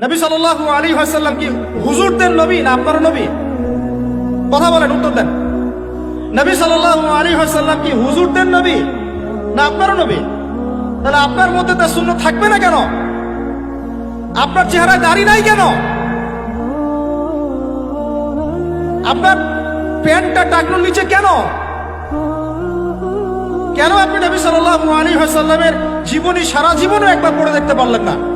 নবী সাল্লাল্লাহু আলী হাসাল্লাম কি হুজুরদের নবী না আপনার নবী? কথা বলেন, উত্তর দেন। নবী সাল্লাল্লাহু আলী হাসাল্লাম কি হুজুরদের নবী না আপনার নবী? তাহলে আপনার মধ্যে তার শূন্য থাকবে না কেন? আপনার চেহারায় দাড়ি নাই কেন? আপনার প্যান্টটা টাকনোর নিচে কেন? কেন আপনি নবী সাল্লাল্লাহু আলী ওয়াসাল্লামের জীবনী সারা জীবনও একবার পড়ে দেখতে পারলেন না?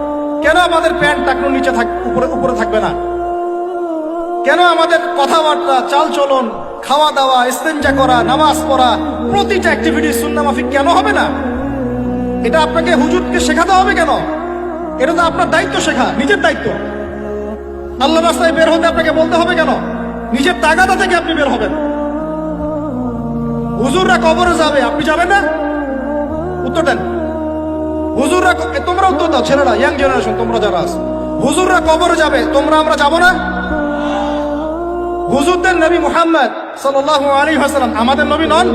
কেন আমাদের প্যান্ট টাকনোর নিচে থাক উপরে উপরে থাকবে না? কেন আমাদের কথাবার্তা চাল চলন খাওয়া দাওয়া ইস্তেঞ্জা করা, নামাজ পড়া, প্রতিটা অ্যাক্টিভিটি সুন্নামাফিক কেন হবে না? এটা আপনাকে, হুজুরকে শেখাতে হবে কেন? এটা তো আপনার দায়িত্ব শেখা, নিজের দায়িত্ব। আল্লাহ রাস্তায় বের হতে আপনাকে বলতে হবে কেন? নিজের তাগাদা থেকে আপনি বের হবেন। হুজুররা কবরে যাবে, আপনি যাবেন না? উত্তর দেন। হুজুররা ক- এ, তোমরা উত্তর দাও ছেলেরা ইয়াং জেনারেশন তোমরা যারা আছো। হুজুররা কবরে যাবে তোমরা আমরা যাব না? হুজুরদের নবী মুহাম্মদ সাল্লাল্লাহু আলাইহি ওয়াসাল্লাম আমাদের নবী নন?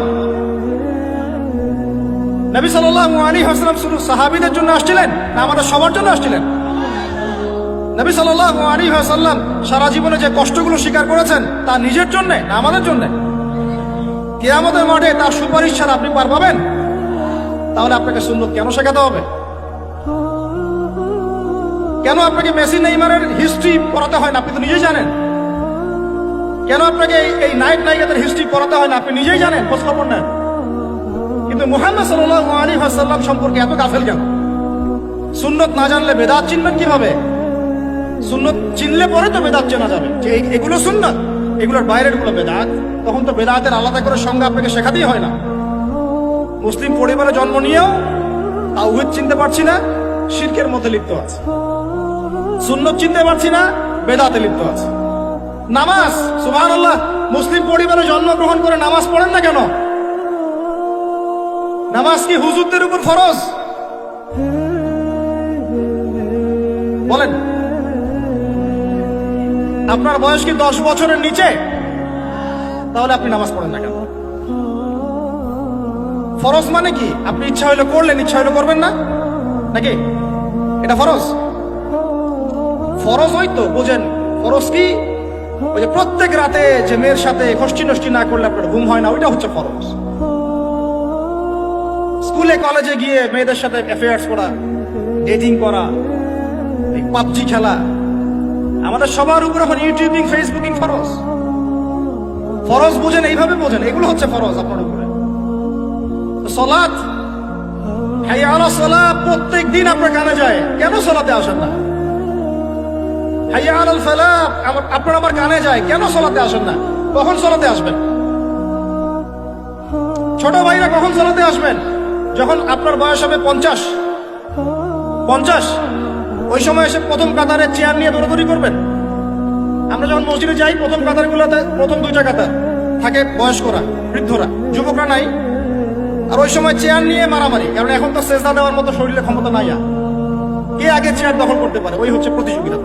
নবী সাল্লাল্লাহু আলাইহি ওয়াসাল্লাম শুধু সাহাবীদের জন্য আসছিলেন না আমাদের সবার জন্য আসছিলেন? নবী সাল্লাল্লাহু আলাইহি ওয়াসাল্লাম সারা জীবনে যে কষ্টগুলো স্বীকার করেছেন তা নিজের জন্য না আমাদের জন্য? কেয়ামতের মাঠে তার সুপারিশ ছাড়া আপনি পার পাবেন? তাহলে আপনাকে সুন্নত কেন শেখাতে হবে? কেন আপনাকে মেসি নেইমারের হিস্ট্রি পড়াতে হয় না? আপনি তো নিজেই জানেন। কেন আপনাকে এই- নায়ক নায়িকাদের হিস্ট্রি পড়াতে হয় না? আপনি নিজেই জানেন, খোঁজ খবর নেন। কিন্তু মুহাম্মদ সাল্লাল্লাহু আলাইহি ওয়াসাল্লাম সম্পর্কে এত গাফেল কেন? সুন্নত না জানলে বেদাত চিনবেন কীভাবে? সুন্নত চিনলে পরে তো বেদাত চেনা যাবে। যে এগুলো সুন্নত, এগুলোর বাইরেরগুলো বেদাত। তখন তো বেদাতের আলাদা করে সঙ্গে আপনাকে শেখাতেই হয় না। মুসলিম পরিবারে জন্ম নিয়েও তাওহিদ চিনতে পারছি না, শিরকের মধ্যে লিপ্ত আছে। সুন্নত চিনতে পারছি না, বেদাতে লিপ্ত আছে। নামাজ আল্লাহ মুসলিম পরিবারে জন্মগ্রহণ করে নামাজ পড়েন না কেন? নামাজ কি হুজুরদের উপর ফরজ? বলেন। আপনার বয়স কি দশ বছরের নিচে? তাহলে আপনি নামাজ পড়েন না কেন? ফরজ মানে কি? আপনি ইচ্ছা হইলে করলেন, ইচ্ছা হইলে করবেন না? নাকি? এটা ফরজ? ফরজ হয়তো বোঝেন। ফরজ কি? ওই যে প্রত্যেক রাতে যে মেয়ের সাথে খষ্টি নষ্টি না করলে আপনার ঘুম হয় না, ওইটা হচ্ছে ফরজ। স্কুলে, কলেজে গিয়ে মেয়েদের সাথে অ্যাফেয়ার্স করা ডেটিং করা পাবজি খেলা, আমাদের সবার উপর এখন ইউটিউবিং ফেসবুকিং ফরজ। ফরজ বুঝেন, এইভাবে বোঝেন, এগুলো হচ্ছে ফরজ আপনার উপরে। সলাৎ? হাইয়া আলা সলা প্রত্যেক দিন আপনার কানে যায়। কেন সলাতে আসেন না? হাইয়া আলাল ফালা আপনার আমার কানে যায়। কেন সলাতে আসেন না? কখন সলাতে আসবেন? ছোট ভাইরা কখন সলাতে আসবেন? যখন আপনার বয়স হবে পঞ্চাশ। পঞ্চাশ? ওই সময় এসে প্রথম কাতারে চেয়ার নিয়ে দৌড়াদৌড়ি করবেন? আমরা যখন মসজিদে যাই, প্রথম কাতারগুলোতে প্রথম দুইটা কাতার থাকে বয়স্করা, বৃদ্ধরা। যুবকরা নাই। আর ওই সময় চেয়ার নিয়ে মারামারি, কারণ এখন তো সেজদা দেওয়ার মতো শরীরে ক্ষমতা নাই আর। কে আগে চেয়ার দখল করতে পারে? ওই হচ্ছে প্রতিযোগিতা।